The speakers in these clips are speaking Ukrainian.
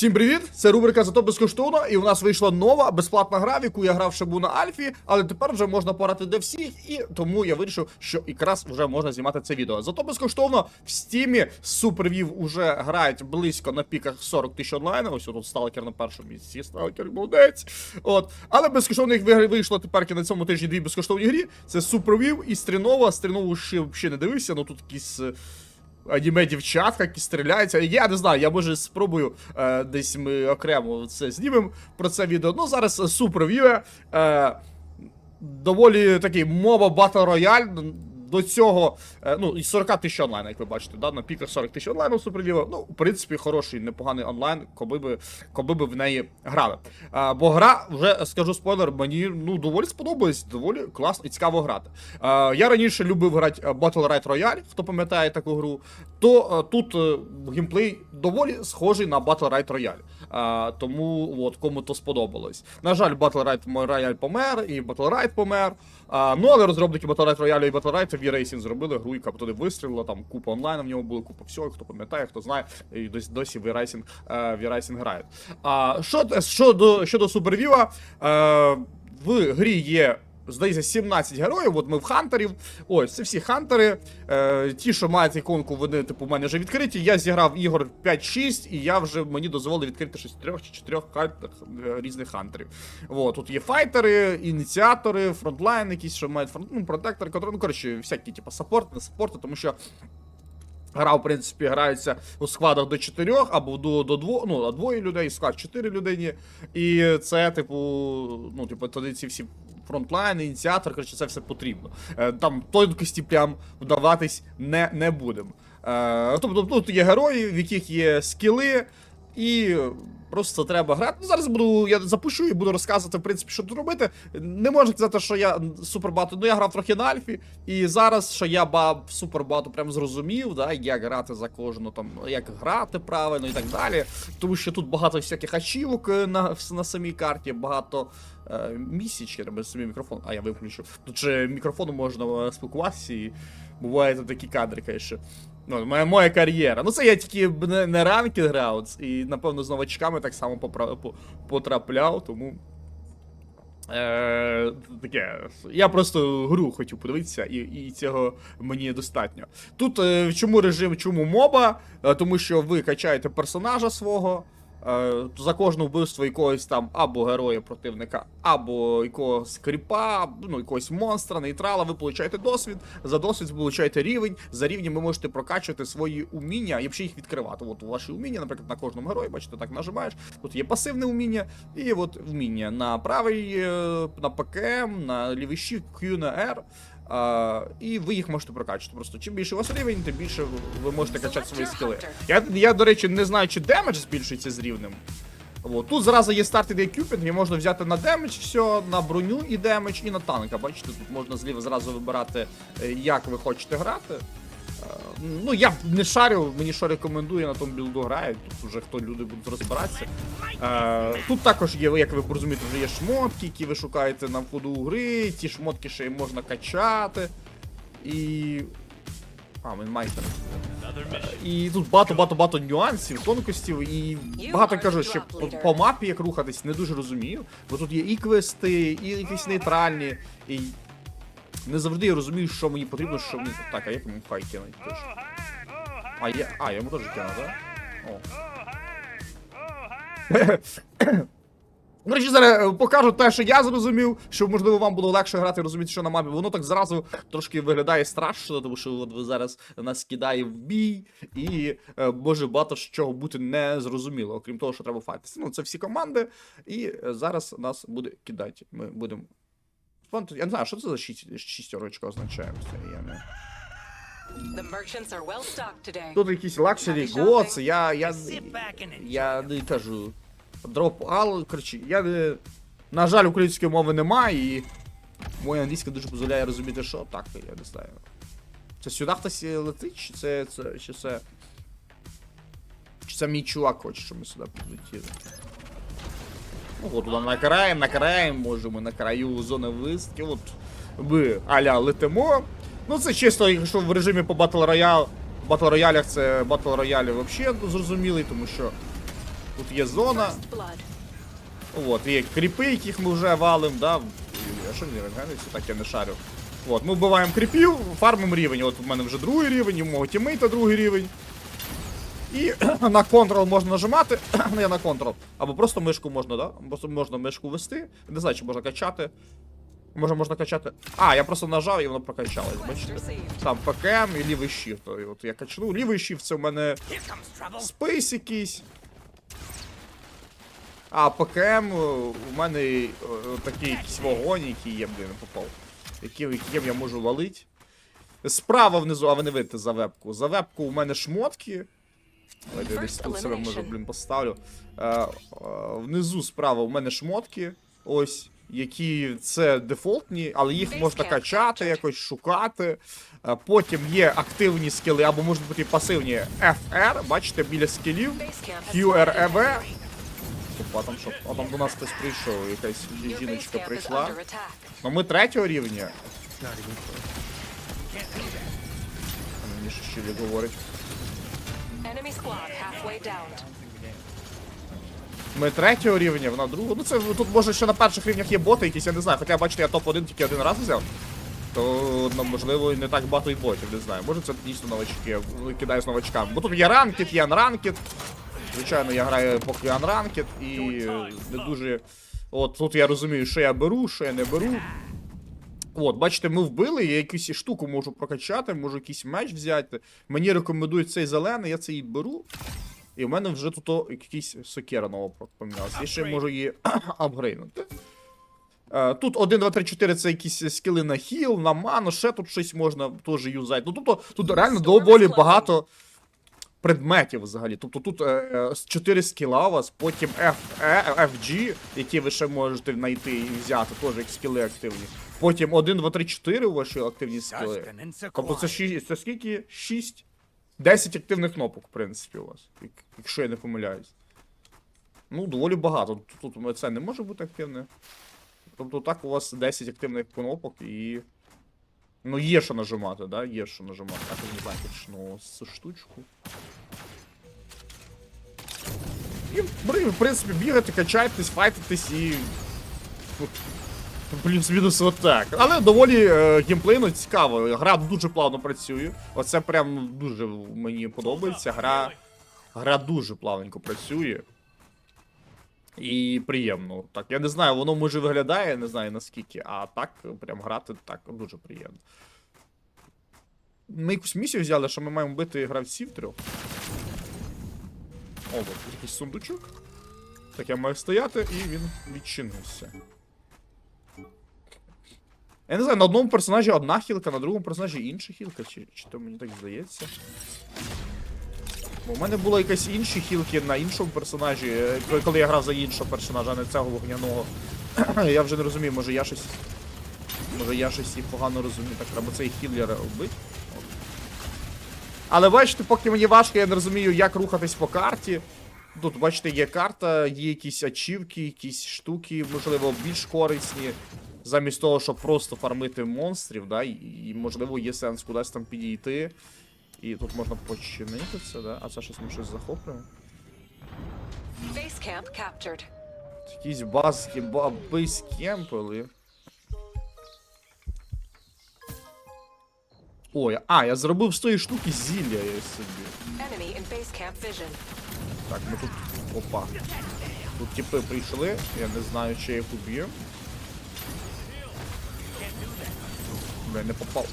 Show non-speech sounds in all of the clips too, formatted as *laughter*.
Всім привіт! Це рубрика Зато безкоштовно, і у нас вийшла нова безплатна гра, в яку я грав ще був на Альфі, але тепер вже можна пограти для всіх, і тому я вирішив, що якраз вже можна знімати це відео. Зато безкоштовно в стімі супервів уже грають близько на піках 40 тисяч онлайн. Ось тут сталкер на першому місці, сталкер молодець. От. Але безкоштовно їх вийшло тепер на цьому тижні дві безкоштовні грі. Це супервів і стрінова. Стрінову ще, ще не дивився, ну тут якісь. Аніме дівчатка, які стріляються. Я не знаю, я може спробую е, десь ми окремо це знімемо про це відео. Ну зараз супер. Е, доволі такий моба батл рояль. До цього, е, ну, і 40 тисяч онлайн, як ви бачите, да, на піках 40 тисяч онлайн у Суперліва. Ну, в принципі, хороший, непоганий онлайн, коли би, коли би в неї грали. Е, бо гра, вже скажу спойлер, мені ну, доволі сподобалась, доволі класно і цікаво грати. Е, я раніше любив грати Battle Ride Royale, хто пам'ятає таку гру, то е, тут е, геймплей доволі схожий на Battle Ride Royale. Е, тому от, кому то сподобалось. На жаль, Battle Ride Royale помер, і Battle Ride помер. А, ну, але розробники Battle Ride Royale і Battle Ride V-Racing зробили гру, яка туди вистрілила, там купа онлайну в ньому було, купа всього, хто пам'ятає, хто знає, і досі, досі V-Racing, е, V-Racing грають. А, що, щодо, щодо Супервіва, е, в грі є. Здається, 17 героїв, от ми в хантерів. Ось, це всі хантери. Е, ті, що мають іконку, вони, типу, в мене вже відкриті. Я зіграв ігор 5-6, і я вже мені дозволили відкрити щось трьох чи чотирьох е, різних хантерів. От, тут є файтери, ініціатори, фронтлайн, якісь, що мають фронт, ну, протектори, контроль, ну, коротше, всякі, типу, саппорт, не саппорти, тому що. Гра, в принципі, грається у складах до 4 або до, до 2, ну, двоє людей, склад 4 людині. І це, типу, ну, типу, тоді ці всі фронтлайни, ініціатор, коротше, це все потрібно. Е, Там тонкості прям вдаватись не, не будемо. Е, тобто тут є герої, в яких є скіли, і просто треба грати. Ну, зараз буду, я запущу і буду розказувати, в принципі, що тут робити. Не можу сказати, що я супер багато. Ну, я грав трохи на Альфі, і зараз, що я ба супер багато прям зрозумів, да, як грати за кожну, там, як грати правильно і так далі. Тому що тут багато всяких ачівок е, на, на самій карті, багато е, треба собі мікрофон. А я виключу. Тут ще мікрофоном можна е, спілкуватися і бувають такі кадри, конечно. Ну, моя, моя кар'єра. Ну, це я тільки не, не ранки грав, і, напевно, з новачками так само потрапляв, тому. Е, таке. Я просто гру хотів подивитися, і, і цього мені достатньо. Тут е, чому режим, чому моба? Е, тому що ви качаєте персонажа свого. Е, за кожне вбивство якогось там або героя противника, або якогось кріпа, ну якогось монстра, нейтрала, ви получаєте досвід. За досвід ви получаєте рівень. За рівнем ви можете прокачувати свої уміння і взагалі їх відкривати. От ваші уміння, наприклад, на кожному герої, бачите, так нажимаєш. Тут є пасивне уміння, і от вміння на правий, е, на ПКМ, на лівий Q на R. А, і ви їх можете прокачувати. Просто чим більше у вас рівень, тим більше ви можете качати свої скіли. Я, я, до речі, не знаю, чи демедж збільшується з рівнем. От. Тут зразу є старт і кюпінг, і можна взяти на демедж все, на броню і демедж, і на танка. Бачите, тут можна зліва зразу вибирати, е, як ви хочете грати. Ну, я не шарю, мені що рекомендує на тому білду грають, тут вже хто люди будуть розбиратися. Е, тут також є, як ви розумієте, вже є шмотки, які ви шукаєте на входу у гри, ті шмотки ще й можна качати. І. А, він майстер. Е, І тут багато-багато-багато нюансів, тонкостів, і багато кажу, що по, по мапі як рухатись, не дуже розумію. Бо тут є і квести, і якісь нейтральні, і не завжди я розумію, що мені потрібно, що мені. Так, а як йому хай кинуть теж? А, я. А, я йому теж кину, так? О. *coughs* До речі, зараз е, покажу те, що я зрозумів, щоб можливо вам було легше грати і розуміти, що на мапі. Воно так зразу трошки виглядає страшно, тому що от зараз нас кидає в бій, і е, може багато чого бути не зрозуміло, окрім того, що треба файтися. Ну, це всі команди, і е, зараз нас буде кидати. Ми будемо. Фон- Я не знаю, що це за шістерочка означає. Я не... The merchants are well stocked today. Тут якісь лакшері, гоц, я. я. Я не кажу. Дроп ал, коротше, я не. На жаль, української мови немає, і моя англійська дуже дозволяє розуміти, що так, я не знаю. Це сюди хтось летить, чи це. це чи це. Чи це мій чувак хоче, щоб ми сюди підлетіли? Ну, от туди накраємо, накраємо, можемо на краю зони висадки, от ми аля летимо. Ну це чисто, якщо в режимі по Battle Royale, Battle Royale це Battle Royale взагалі зрозумілий, тому що Тут є зона. От, є кріпи, яких ми вже валим, да. А що не рентгениться, так я не шарю. От, ми вбиваємо кріпів, фармимо рівень. От у мене вже другий рівень, у мого тімейта другий рівень. І *clears throat* на контрол можна нажимати, *clears throat* ну я на контрол. Або просто мишку можна, да? Просто можна мишку вести. Не знаю, чи можна качати. Може можна качати. А, я просто нажав і воно прокачалось, бачите? Там ПКМ і лівий shift. І От я качну. Лівий shift це у мене спейс якийсь. А ПКМ е, у мене е, такий якийсь вогонь, який є, блін, не попав. Яким, яким я можу валить. Справа внизу, а ви не видите за вебку. За вебку у мене шмотки. Давайте я десь тут себе можу, блін, поставлю. Е, е, внизу справа у мене шмотки. Ось. Які це дефолтні, але їх можна качати, якось шукати. Е, Потім є активні скіли, або можуть бути і пасивні FR, бачите, біля скілів. QREV. Опа, там що? А там до нас хтось прийшов, якась жіночка прийшла. Ну ми третього рівня. Мені ще говорить. Ми третього рівня, вона другого. Ну це тут може ще на перших рівнях є боти якісь, я не знаю. Хоча бачите, я топ-1 тільки один раз взяв. То ну, можливо і не так багато і ботів, не знаю. Може це дійсно новачки, кидаю з новачками. Бо тут є ранкет, є анранкет. Звичайно, я граю поки анранкет і не дуже. От тут я розумію, що я беру, що я не беру. От, бачите, ми вбили, я якусь штуку можу прокачати, можу якийсь меч взяти. Мені рекомендують цей зелений, я цей беру. І в мене вже тут якийсь сокера нова помінялася. Я ще можу її *clears throat* апгрейднути. Е, Тут 1, 2, 3, 4 це якісь скіли на хіл, на ману, ще тут щось можна теж юзати. Ну тобто тут реально доволі багато предметів взагалі. Тобто тут 4 скіла у вас, потім F, E, FG, які ви ще можете знайти і взяти, теж як скіли активні. Потім 1, 2, 3, 4 у ваші активні скіли. Тобто це, ші- це скільки? 6? 10 активних кнопок, в принципі, у вас, якщо я не помиляюсь. Ну, доволі багато. Тут, тут це не може бути активне. Тобто так у вас 10 активних кнопок і. Ну, є що нажимати, да? Є що нажимати. А то не знаю, почну цю штучку. І, блин, в принципі, бігати, качайтесь, файтитесь і. ну, Плюс-мінус отак. Але доволі е, геймплейно цікаво. Гра дуже плавно працює. Оце прям дуже мені подобається. Гра, гра дуже плавненько працює. І приємно. Так, я не знаю, воно може виглядає, не знаю наскільки, а так, прям грати так дуже приємно. Ми якусь місію взяли, що ми маємо бити гравців трьох. О, от якийсь сундучок. Так я маю стояти, і він відчинився. Я не знаю, на одному персонажі одна хілка, на другому персонажі інша хілка, чи, чи то мені так здається. У мене було якась інші хілки на іншому персонажі, е, коли- я грав за іншого персонажа, а не цього вогняного. *clears throat* я вже не розумію, може я щось. Може я щось і погано розумію. Так, треба цей хіллера вбити. Але бачите, поки мені важко, я не розумію, як рухатись по карті. Тут, бачите, є карта, є якісь ачівки, якісь штуки, можливо, більш корисні. Замість того, щоб просто фармити монстрів, да, і можливо є сенс кудись там підійти. І тут можна починити це, да? А це щось ми щось захоплюємо. Якісь базки, ба- бейскемпили. Ой, а, я зробив з тої штуки зілля я собі. Так, ми тут. Опа. Тут типи прийшли, я не знаю, чи я їх уб'ю. Бля, не попав.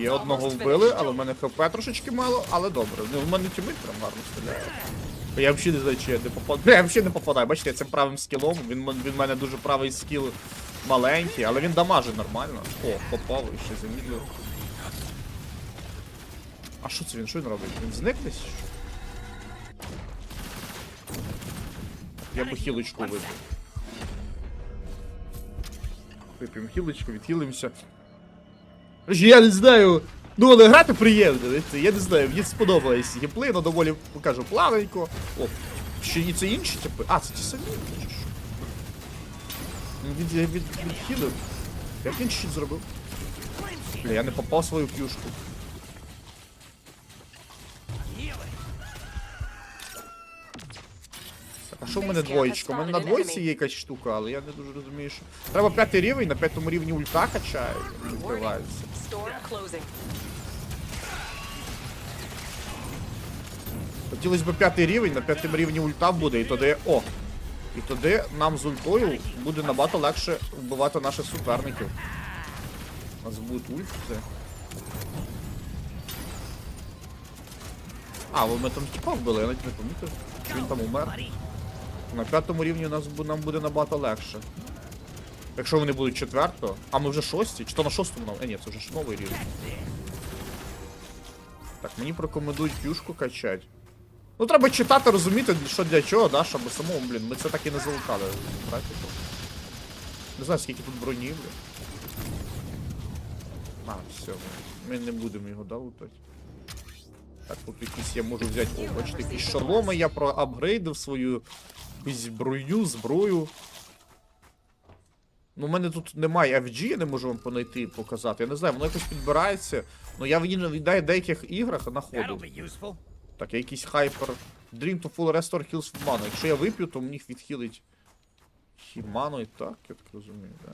Є одного вбили, але в мене хп трошечки мало, але добре. Ну, в мене тімейт прям гарно стріляє. Я взагалі не знаю, чи я не попадаю. Я взагалі не попадаю. Бачите, я цим правим скілом. Він, в мене дуже правий скіл маленький, але він дамажить нормально. О, попав і ще замідлив. А що це він? Що він робить? Він зник десь? Я би хілочку випив. Вип'ємо хілочку, відхилимося. Я не знаю. Ну, але грати приємно, я не знаю, мені сподобалось геймплей, ну доволі, покажу, плавненько. О, ще і це інші типи. А, це ті самі, що? Ну, Від, від, від, відхилив. Як він щит зробив? Бля, я не попав свою плюшку. Що в мене двоєчка? У мене на двойці є якась штука, але я не дуже розумію, що. Треба п'ятий рівень, на п'ятому рівні ульта качає. Відкривається. Хотілося б п'ятий рівень, на п'ятому рівні ульта буде, і тоді. О! І тоді нам з ультою буде набагато легше вбивати наших суперників. У нас будуть ульти. А, ви ми там типа вбили, я навіть не помітив. Він там умер. На п'ятому рівні у нас нам буде набагато легше. Якщо вони будуть четвертого, а ми вже шості, чи то на шостому нам. Е, ні, це вже ж новий рівень. Так, мені порекомендують пюшку качати. Ну треба читати, розуміти, що для чого, да, щоб самому, блін, ми це так і не залутали. Практику. Не знаю, скільки тут броні, блін. А, все, ми не будемо його, да. Так, тут якісь я можу взяти, о, бачите, якісь шоломи, я проапгрейдив свою якусь зброю, зброю. Ну, у мене тут немає FG, я не можу вам понайти і показати. Я не знаю, воно якось підбирається. Ну я в деяких іграх useful. Так, я якийсь хайпер. Dream to full restore heals в ману. Якщо я вип'ю, то мені відхилить хіману і так, я так розумію, да?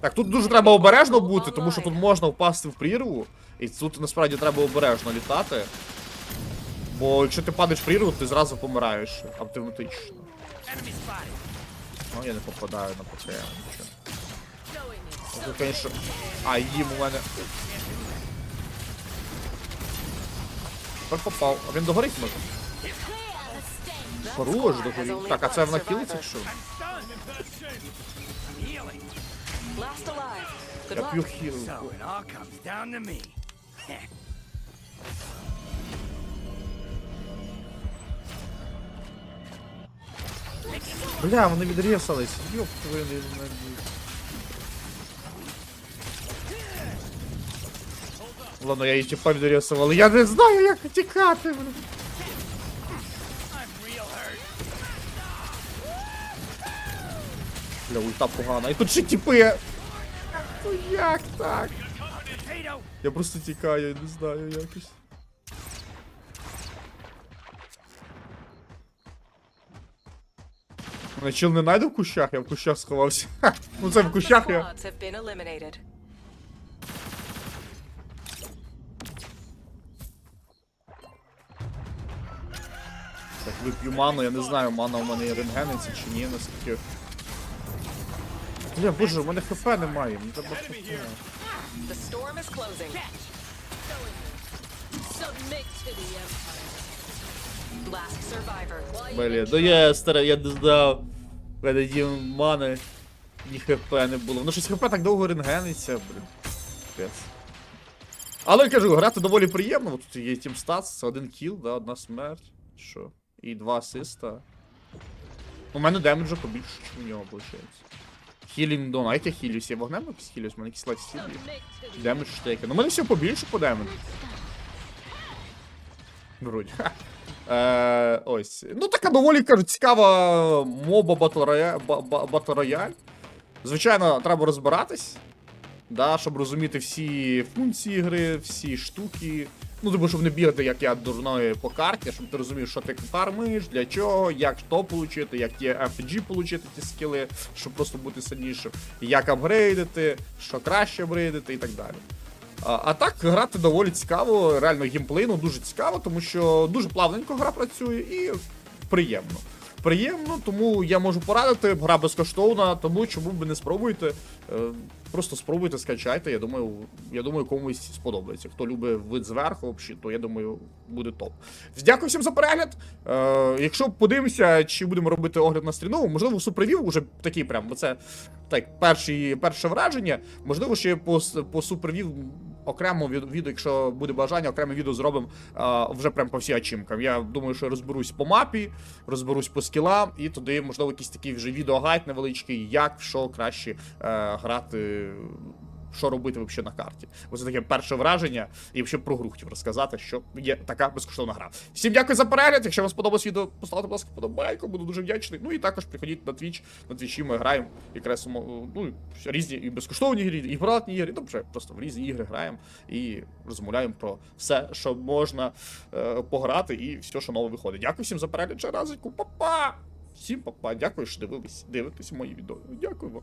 Так, тут дуже треба обережно бути, тому що тут можна впасти в прірву. І тут насправді треба обережно літати. Бо якщо ти падаєш в прірву, ти зразу помираєш автоматично. Ну, я не попадаю на ПКМ, нічого. Ну, конечно... А, їм у мене. Тепер попав. А він догорить може? Хорош, догорів. Так, а це вона кілиться, що? Я п'ю luck. Бля, вони відрізались. Йоп, твою знаю. Ладно, я її типа відрізав, але я не знаю, як тікати, hurt. Бля, ульта погана. І тут ще тіпи. Ну як так? Я просто тікаю, я не знаю якось. Мене чил не найде в кущах, я в кущах сховався. Ха, *laughs* Ну це в кущах я. Так, вип'ю ману, я не знаю, мана у мене є рентгениться чи ні, наскільки. Бля, боже, у мене хп немає, мені треба хп. The storm is closing. Submit to the Empire. Бля, ну я стара, я не знав. Мене ні мани, ні хп не було. Ну щось хп так довго рентгениться, блін. Капець. Але я кажу, грати доволі приємно, бо тут є Team Stats, це один кіл, да, одна смерть. Що? І два асиста. У мене демеджа побільше, ніж у нього, виходить. Хілінг дон, а як я хілюсь? Я вогнем якось хілюсь, у мене якісь. Submit Демедж штеки. Ну, у мене все побільше по демеджу. Вроді. Е, ось. Ну, така доволі кажу, цікава моба Battle Royale. Звичайно, треба розбиратись. Да, щоб розуміти всі функції гри, всі штуки. Ну, тому щоб не бігати, як я дурною по карті, щоб ти розумів, що ти фармиш, для чого, як що получити, як ті FG получити ті скіли, щоб просто бути сильнішим, як апгрейдити, що краще апгрейдити і так далі. А, так грати доволі цікаво, реально геймплей, ну дуже цікаво, тому що дуже плавненько гра працює і приємно. Приємно, тому я можу порадити, гра безкоштовна, тому чому б не спробуєте. Е, Просто спробуйте, скачайте. Я думаю, я думаю, комусь сподобається. Хто любить вид зверху, взагалі, то я думаю, буде топ. Дякую всім за перегляд. Е, якщо подивимося, чи будемо робити огляд на стріну, можливо, супривів уже такий прям, бо це так, перші, перше враження. Можливо, ще по, по супервів окремо від- відео, якщо буде бажання, окреме відео зробимо вже прям по всій ачімкам. Я думаю, що розберусь по мапі, розберусь по скілам, і туди, можливо, якийсь такий вже відеогайд невеличкий, як що краще е, грати. Що робити взагалі на карті? Ось це таке перше враження, і взагалі про гру хотів розказати, що є така безкоштовна гра. Всім дякую за перегляд. Якщо вам сподобалось відео, поставте, будь ласка, подобайку, буду дуже вдячний. Ну і також приходіть на Twitch. На Твічі ми граємо якраз ну, різні і безкоштовні ігри, і платні ігри. Ну, вже просто в різні ігри граємо і розмовляємо про все, що можна е, пограти, і все, що нове виходить. Дякую всім за перегляд ще разику. Па-па! Всім папа, дякую, що дивились, дивитесь мої відео. Дякую вам.